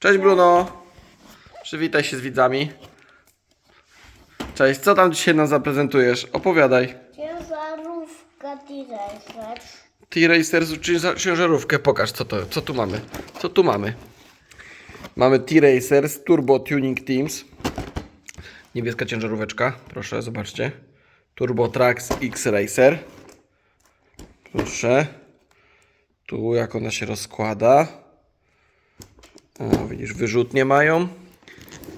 Cześć Bruno. Przywitaj się z widzami. Cześć, co tam dzisiaj nam zaprezentujesz? Opowiadaj. Ciężarówka T-Racer. T-Racer cięża- ciężarówkę, pokaż co to, co tu mamy. Co tu mamy? Mamy T-Racers Turbo Tuning Teams. Niebieska ciężaróweczka, proszę, zobaczcie. Turbo Trax X Racer. Proszę. Tu jak ona się rozkłada. O, widzisz, wyrzutnie mają.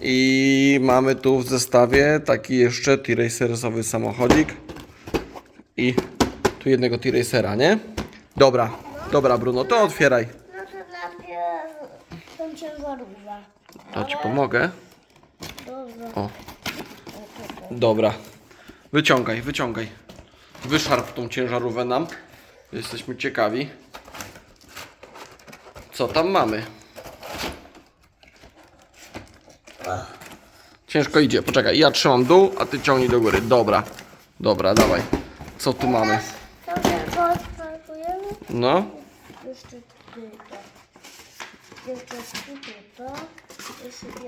I mamy tu w zestawie taki jeszcze T-Racersowy samochodzik. I tu jednego T-Racera, nie? Dobra, dobra Bruno, to otwieraj. No to najpierw tą ciężarówkę. To ci pomogę. Dobrze. O. Dobra. Wyciągaj, wyciągaj. Wyszarp tą ciężarówkę nam. Jesteśmy ciekawi. Co tam mamy? Ciężko idzie. Poczekaj, ja trzymam dół, a ty ciągnij do góry. Dobra. Dobra, dawaj. Co tu mamy? No. Jeszcze.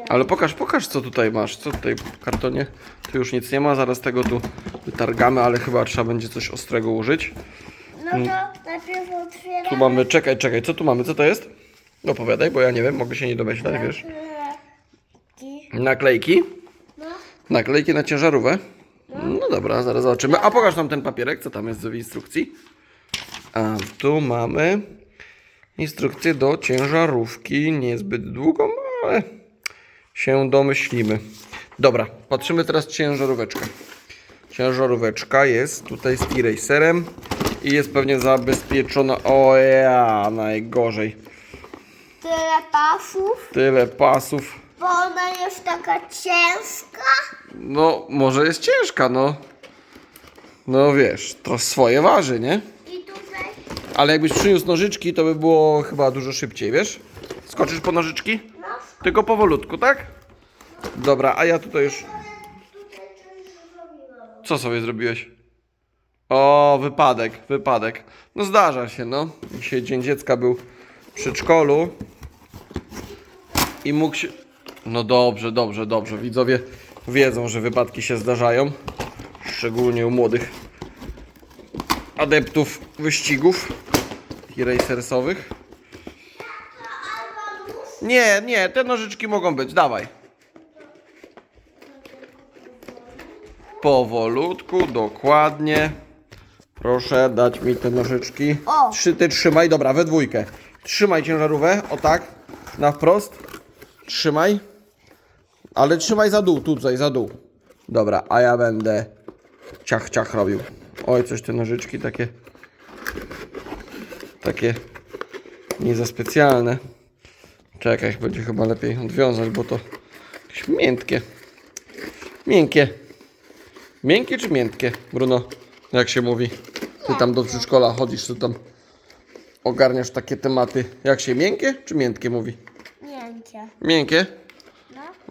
Ale pokaż, pokaż co tutaj masz. Co tutaj w kartonie? Tu już nic nie ma, zaraz tego tu wytargamy, ale chyba trzeba będzie coś ostrego użyć. No to najpierw otwieramy. Tu mamy, czekaj, czekaj, co tu mamy? Co to jest? Opowiadaj, bo ja nie wiem, mogę się nie domyślać, wiesz. Naklejki. Naklejki? No. Naklejki na ciężarówkę? No dobra, zaraz zobaczymy. A pokaż nam ten papierek, co tam jest w instrukcji. A tu mamy instrukcję do ciężarówki. Niezbyt długą, ale się domyślimy. Dobra, patrzymy teraz ciężaróweczkę. Ciężaróweczka jest tutaj z T-Racerem i jest pewnie zabezpieczona. O ja, najgorzej. Tyle pasów, Tyle pasów. Bo ona jest taka ciężka. No, może jest ciężka, no. No wiesz, to swoje waży, nie? I tutaj Ale jakbyś przyniósł nożyczki, to by było chyba dużo szybciej, wiesz? Skoczysz po nożyczki? no, Tylko powolutku, tak? Dobra, a ja tutaj już... tutaj coś zrobiłam. Co sobie zrobiłeś? O, wypadek, wypadek. No zdarza się, no. Dzisiaj Dzień Dziecka był w przedszkolu i mógł się... No dobrze, dobrze, dobrze. Widzowie wiedzą, że wypadki się zdarzają. Szczególnie u młodych adeptów wyścigów i racersowych. Nie, nie, te nożyczki mogą być. Dawaj. Powolutku, dokładnie. Proszę dać mi te nożyczki. O. Trzy, ty trzymaj, dobra, we dwójkę. Trzymaj ciężarówkę, o tak, na wprost. Trzymaj. Ale trzymaj za dół, tutaj, za dół. Dobra, a ja będę ciach, ciach robił. Oj, coś te nożyczki takie, takie nie za specjalne. Czekaj, będzie chyba lepiej odwiązać, bo to jakieś miętkie. Miękkie. Miękkie czy miętkie, Bruno? Jak się mówi? Ty tam do przedszkola chodzisz, ty tam ogarniasz takie tematy. Jak się miękkie czy miętkie mówi? Miękkie. Miękkie?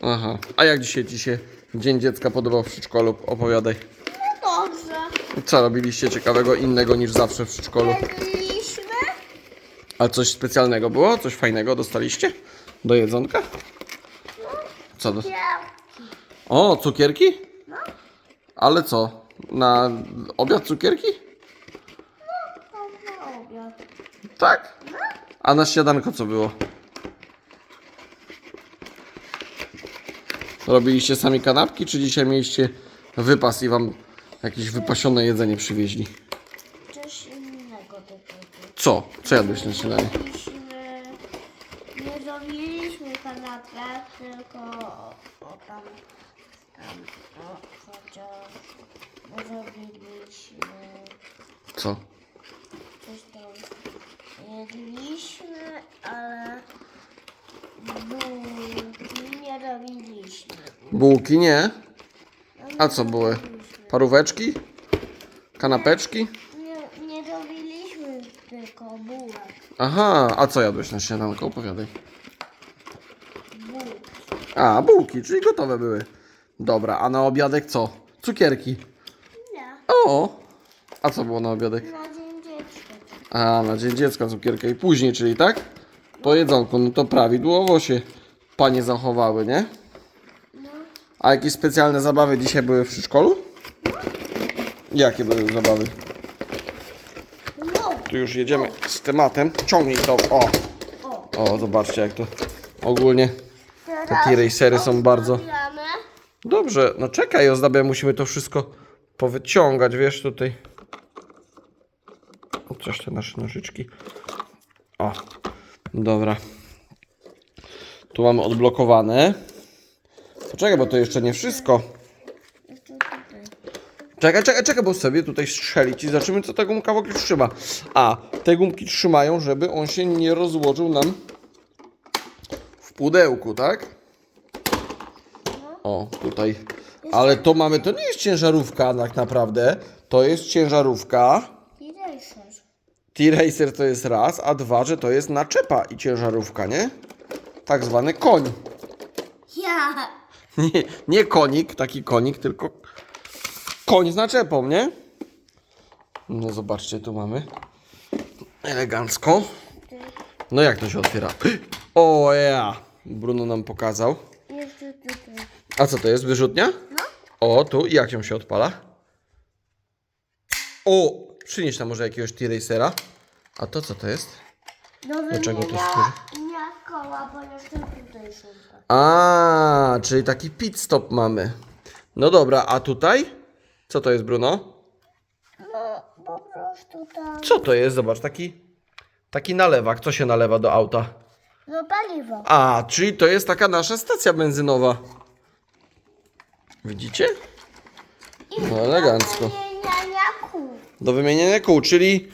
No. Aha. A jak dzisiaj ci się Dzień Dziecka podobał w przedszkolu? Opowiadaj. No dobrze. Co robiliście ciekawego innego niż zawsze w przedszkolu? Jedliśmy. A coś specjalnego było? Coś fajnego dostaliście? Do jedzonka? Co? Do... O, cukierki? Ale co? Na obiad cukierki? To na obiad. Tak. A na śniadanko co było? Robiliście sami kanapki, czy dzisiaj mieliście wypas i wam jakieś wypasione jedzenie przywieźli? Coś innego. Co? Co jadłeś na śniadanie? Robiliśmy... Nie zrobiliśmy kanapę, tylko o, o tam... tam o, chociaż... Zrobiliśmy... Co? Coś tam... Jedliśmy, ale... Bułki nie robiliśmy. Bułki nie. A co były? Paróweczki? Kanapeczki? Nie, nie robiliśmy tylko bułek. Aha, a co jadłeś na śniadanko? Opowiadaj. Bułki. A, bułki, czyli gotowe były. Dobra, a na obiadek co? Cukierki. Nie, O! A co było na obiadek? na dzień dziecka. A, na dzień dziecka cukierka i później, czyli tak? Po jedzonku, no to prawidłowo się panie zachowały, nie? A jakieś specjalne zabawy dzisiaj były w przedszkolu? Jakie były zabawy? Tu już jedziemy z tematem. Ciągnij to. O, O. zobaczcie jak to ogólnie. Teraz T-racery są bardzo-. Dobrze, no czekaj, ozdabia, musimy to wszystko powyciągać, wiesz, tutaj. Chociaż te nasze nożyczki. O, dobra. Tu mamy odblokowane. Poczekaj, bo to jeszcze nie wszystko. Czekaj, czekaj, czekaj, bo sobie tutaj strzelić i zobaczymy, co ta gumka w ogóle trzyma. A, te gumki trzymają, żeby on się nie rozłożył nam w pudełku, tak? O, tutaj. Ale to mamy, to nie jest ciężarówka tak naprawdę. To jest ciężarówka. T-Racer to jest raz, a dwa, że to jest naczepa i ciężarówka, nie? Tak zwany koń. Ja. Nie, nie konik, taki konik, tylko koń z naczepą, nie? No zobaczcie, tu mamy elegancko. No jak to się otwiera? O ja! Bruno nam pokazał. A co to jest? Wyrzutnia? No. O, tu. I jak ją się odpala? O! Przynieś tam może jakiegoś T-Racera. A to co to jest? Do Do czego to służy? Koła, bo jeszcze tutaj są. A, czyli taki pit stop mamy. No dobra, a tutaj? Co to jest, Bruno? No, po prostu tam. Co to jest? Zobacz, taki, taki nalewak. Co się nalewa do auta? No paliwo. A, czyli to jest taka nasza stacja benzynowa. Widzicie? No elegancko. Wymieniania kół. Do wymienienia kół, czyli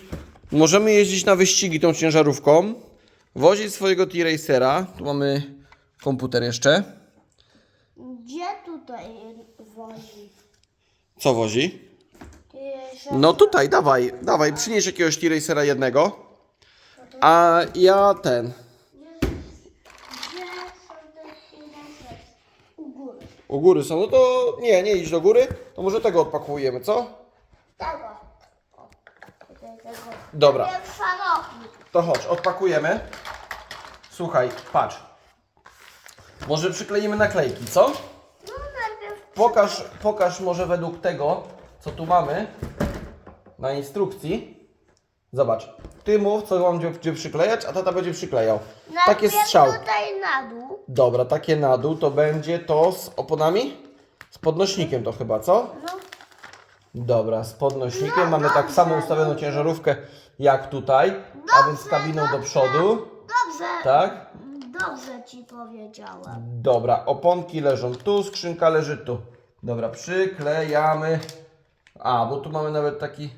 możemy jeździć na wyścigi tą ciężarówką, wozić swojego T-Racera. Tu mamy komputer jeszcze. Gdzie tutaj wozi? Co wozi? No tutaj, dawaj, dawaj, przynieś jakiegoś T-Racera jednego. A ja ten? U góry. u góry są, no to nie, nie idź do góry, to może tego odpakujemy, co? Tego. Dobra. To chodź, odpakujemy. Słuchaj, patrz. Może przykleimy naklejki, co? No najpierw Pokaż, pokaż może według tego, co tu mamy na instrukcji. Zobacz. Ty mów, co mam gdzie, gdzie przyklejać, a tata będzie przyklejał. Takie najpierw strzał. tutaj na dół. Dobra, takie na dół to będzie to z oponami? Z podnośnikiem to chyba, co? No. Dobra, z podnośnikiem mamy tak samo ustawioną ciężarówkę jak tutaj, a więc z kabiną do przodu, Dobrze. tak? Dobrze ci powiedziałem. Dobra, oponki leżą tu, skrzynka leży tu. Dobra, przyklejamy. A, bo tu mamy nawet taki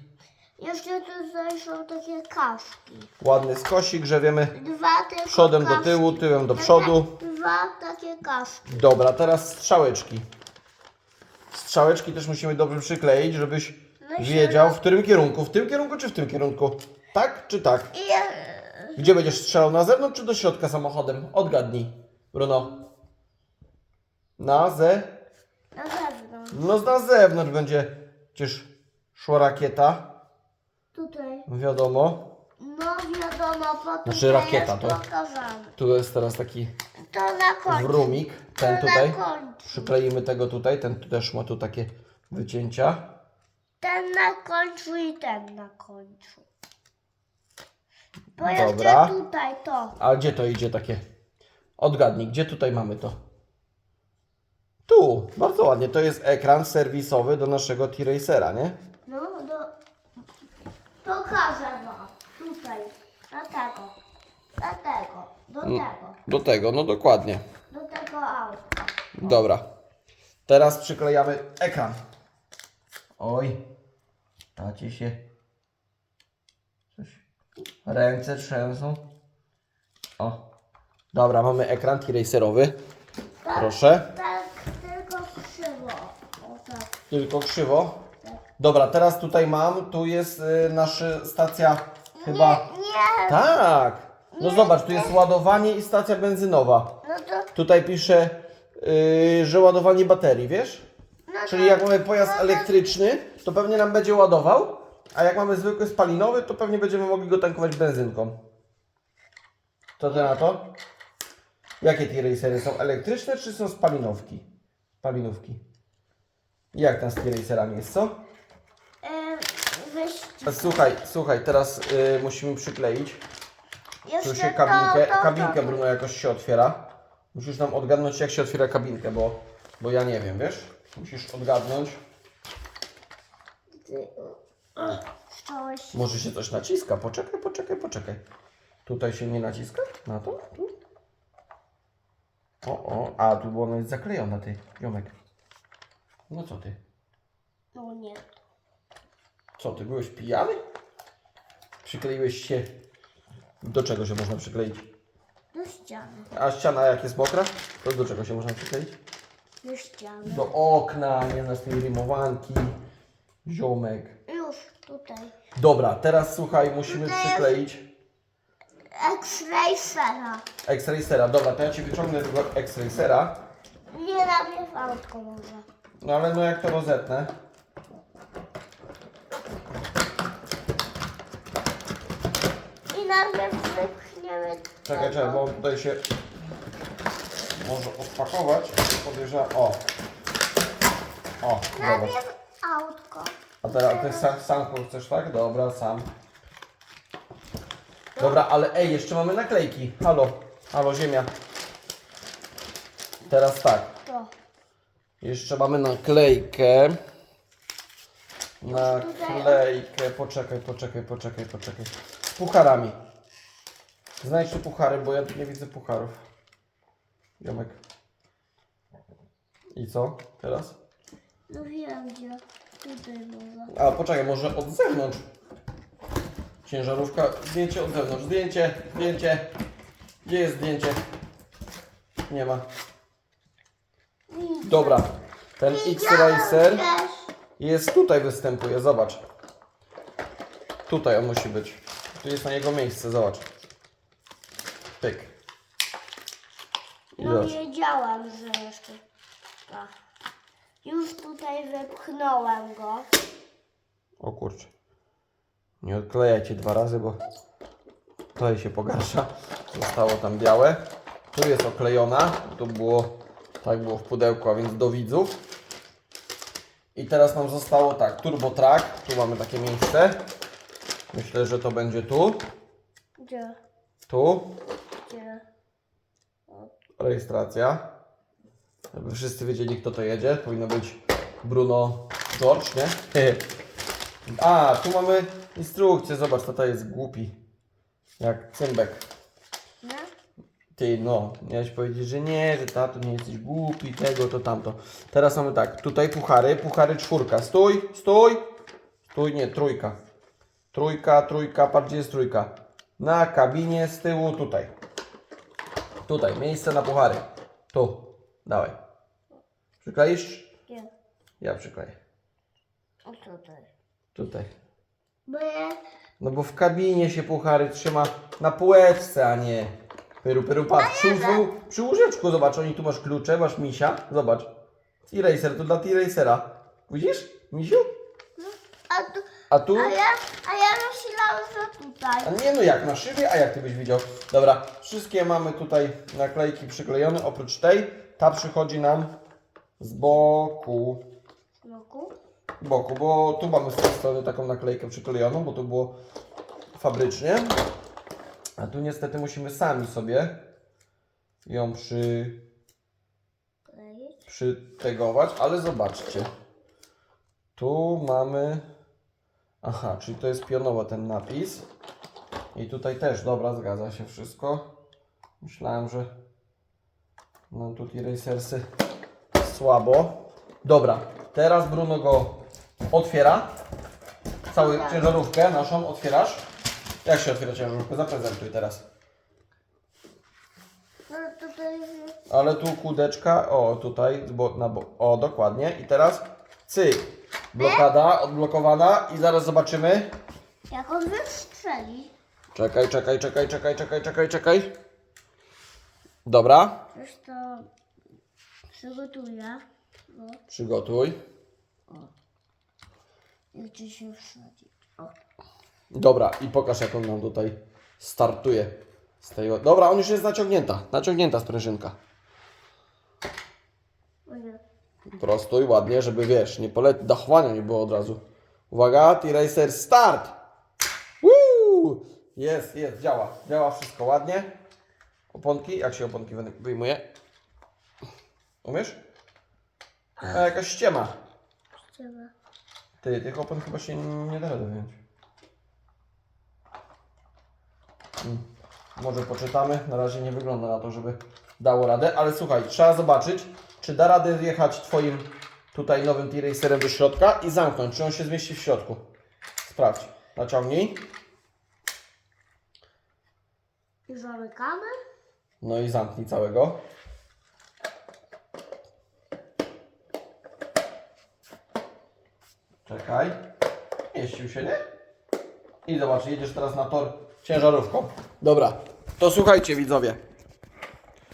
Jeszcze tutaj są takie kaszki. ładny skosik, że wiemy Dwa tylko przodem do kaszki. tyłu, tyłem do przodu. Dwa takie kaszki. Dobra, teraz strzałeczki. Strzałeczki też musimy dobrze przykleić, żebyś No i się wiedział w którym kierunku. W tym kierunku czy w tym kierunku? Tak czy tak? I e, Gdzie będziesz strzelał? Na zewnątrz czy do środka samochodem? Odgadnij, Bruno. Na ze... na zewnątrz. No na zewnątrz będzie przecież szła rakieta, Tutaj. wiadomo. No wiadomo, po tutaj Znaczy rakieta, to? pokazane. Tu jest teraz taki To na końcu. wrumik, ten To tutaj. końcu. Przykleimy tego tutaj, ten tu też ma tu takie wycięcia. Ten na końcu i ten na końcu. Bo Dobra. jeszcze tutaj to. A gdzie to idzie takie? Odgadnij, gdzie tutaj mamy to? Tu, bardzo ładnie. To jest ekran serwisowy do naszego T-Racera, nie? No, do... Pokażę wam. Tutaj. Na tego. Na tego. Do Mm. tego. Do tego, no dokładnie. Do tego auta. Dobra. Teraz przyklejamy ekran. Oj, tacie się. Coś. Ręce trzęsą. O. Dobra, mamy ekran T-Racerowy. Tak, Proszę. Tak, tylko krzywo. O tak. Tylko krzywo. Dobra, teraz tutaj mam, tu jest y, nasza stacja chyba... Nie, Tak! No zobacz, tu jest ładowanie i stacja benzynowa. no to... Tutaj pisze, y, że ładowanie baterii, wiesz? No Czyli to- jak mamy pojazd no to- elektryczny, to pewnie nam będzie ładował, a jak mamy zwykły spalinowy, to pewnie będziemy mogli go tankować benzynką. Co ty na to? Jakie T-Racery są? Elektryczne czy są spalinówki? Spalinówki. Jak tam z T-Racerami jest, co? E, weź, A Słuchaj, słuchaj, teraz y, musimy przykleić. Tu jeszcze się kabinkę, to, to, kabinkę to. Bruno jakoś się otwiera. Musisz nam odgadnąć jak się otwiera kabinkę, bo, bo ja nie wiem, wiesz? Musisz odgadnąć. Chciałeś... Może się coś naciska. Poczekaj, poczekaj, poczekaj. Tutaj się nie naciska? Na to? Tu? O, o, a tu było ona jest zaklejona, ty, Jomek. No co ty? No nie. Co, ty byłeś pijany? Przykleiłeś się... Do czego się można przykleić? Do ściany. A ściana jak jest mokra, to do czego się można przykleić? Do ściany. Do okna, nie na tej rymowanki. Ziomek. Już tutaj. Dobra, teraz słuchaj, musimy Tutaj jest- przykleić X-ray sera. X-Racera. Dobra, to ja Ci wyciągnę tego X-Racera. Nie najpierw autko może. No ale no jak to rozetnę? Najpierw wypchniemy Czekaj, czekaj, bo tutaj się może odpakować. Podejrzewam. O. O, dobra. Najpierw autko. A teraz ty sam, sam chcesz, tak? Dobra, sam. Dobra, ale ej, jeszcze mamy naklejki. Halo, halo, ziemia. Teraz tak. To. Jeszcze mamy naklejkę. Naklejkę. Poczekaj, poczekaj, poczekaj, poczekaj. Pucharami. Znajdź tu puchary, bo ja tu nie widzę pucharów. Jomek. I co teraz? No wiem gdzie. Tutaj może. A poczekaj, może od zewnątrz. Ciężarówka. Zdjęcie od zewnątrz. Zdjęcie, zdjęcie. Gdzie jest zdjęcie? Nie ma. Dobra. Ten X-Racer jest tutaj występuje, zobacz. Tutaj on musi być. Tu jest na jego miejsce, zobacz. Pyk. I No zobacz. wiedziałam, że jeszcze. Tak. Już tutaj wypchnąłem go. O kurczę. Nie odklejajcie dwa razy, bo tutaj się pogarsza. Zostało tam białe. Tu jest oklejona. Tu było, tak było w pudełku, a więc do widzów. I teraz nam zostało tak, Turbo Track. Tu mamy takie miejsce. Myślę, że to będzie tu. Gdzie? Tu. Gdzie? Rejestracja. Żeby wszyscy wiedzieli, kto to jedzie. Powinno być Bruno George, nie? A, tu mamy instrukcję. Zobacz, tata jest głupi. Jak cymbek. Nie? Ty, no, miałeś powiedzieć, że nie, że tato nie jesteś głupi, tego, to tamto. Teraz mamy tak, tutaj puchary, puchary czwórka. Stój, stój. Stój, nie, trójka. Trójka, trójka, patrz gdzie jest trójka. Na kabinie z tyłu, tutaj. Tutaj, miejsce na puchary. Tu, dawaj. Przykleisz? Gdzie? Ja przykleję. O tutaj. Tutaj. Bo ja... No bo w kabinie się puchary trzyma na półeczce, a nie pyru, pyru, patrz, przy, przy, przy łóżeczku, zobacz, oni tu masz klucze, masz misia, zobacz. T-Racer, to dla T-Racera. Widzisz, misiu? A, tu, A ja, a ja myślałam, że tutaj. a nie no jak na szybie, a jak ty byś widział? Dobra, wszystkie mamy tutaj naklejki przyklejone, oprócz tej, ta przychodzi nam z boku. Boku. boku, bo tu mamy z tej strony taką naklejkę przyklejoną, bo to było fabrycznie. A tu niestety musimy sami sobie ją przy, przytegować, ale zobaczcie. Tu mamy... Aha, czyli to jest pionowo ten napis. I tutaj też, dobra, zgadza się wszystko. Myślałem, że no tutaj racersy słabo. Dobra, teraz Bruno go otwiera. Całą ciężarówkę naszą otwierasz. Jak się otwiera ciężarówkę? Zaprezentuj teraz. No. Ale tu kółdeczka, o tutaj, bo, na bo, o dokładnie. I teraz cyk, blokada odblokowana i zaraz zobaczymy. Jak on wystrzeli. Czekaj, czekaj, czekaj, czekaj, czekaj, czekaj, czekaj. Dobra, Już to przygotuję. No. przygotuj. I gdzie się wsadzi. O. Dobra, i pokaż jak on nam tutaj startuje. Z tej... Dobra, on już jest naciągnięta. Naciągnięta sprężynka. O nie. Prostuj ładnie, żeby wiesz, nie poleci, dachowania nie było od razu. Uwaga, T-Racer start! Woo! Jest, jest, działa. Działa wszystko ładnie. Oponki, jak się oponki wy- wyjmuje? Umiesz? A jakaś ściema. Trzeba. Ty, tych opon chyba się nie da wyjąć. Hmm. Może poczytamy. Na razie nie wygląda na to, żeby dało radę, ale słuchaj, trzeba zobaczyć, czy da radę wjechać Twoim tutaj nowym T-Racerem do środka i zamknąć, czy on się zmieści w środku. Sprawdź. Naciągnij. I zamykamy? No i zamknij całego. Czekaj. Mieścił się, nie? I zobacz, jedziesz teraz na tor ciężarówką. Dobra, to słuchajcie widzowie.